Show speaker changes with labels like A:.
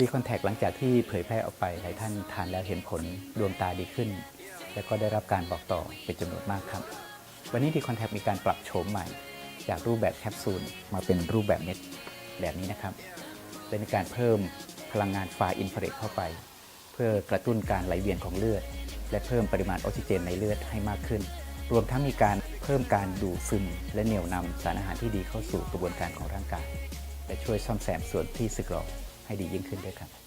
A: ดีคอนแทคหลังจากที่เผยแพร่ออกไปหลายท่านทานแล้วเห็นผลดวงตาดีขึ้น และก็ได้รับการบอกต่อเป็นจำนวนมากครับ วันนี้ดีคอนแทคมีการปรับโฉมใหม่ จากรูปแบบแคปซูลมาเป็นรูปแบบเม็ดแบบนี้นะครับและมีการเพิ่มพลังงานไฟอินฟราเรดเข้าไป เพื่อกระตุ้นการไหลเวียนของเลือด และเพิ่มปริมาณออกซิเจนในเลือดให้มากขึ้น รวมทั้งมีการเพิ่มการดูดซึม และเหนี่ยวนำสารอาหารที่ดีเข้าสู่กระบวนการของร่างกาย และช่วยซ่อมแซมส่วนที่สึกหรอ ให้ดียิ่งขึ้นด้วยครับ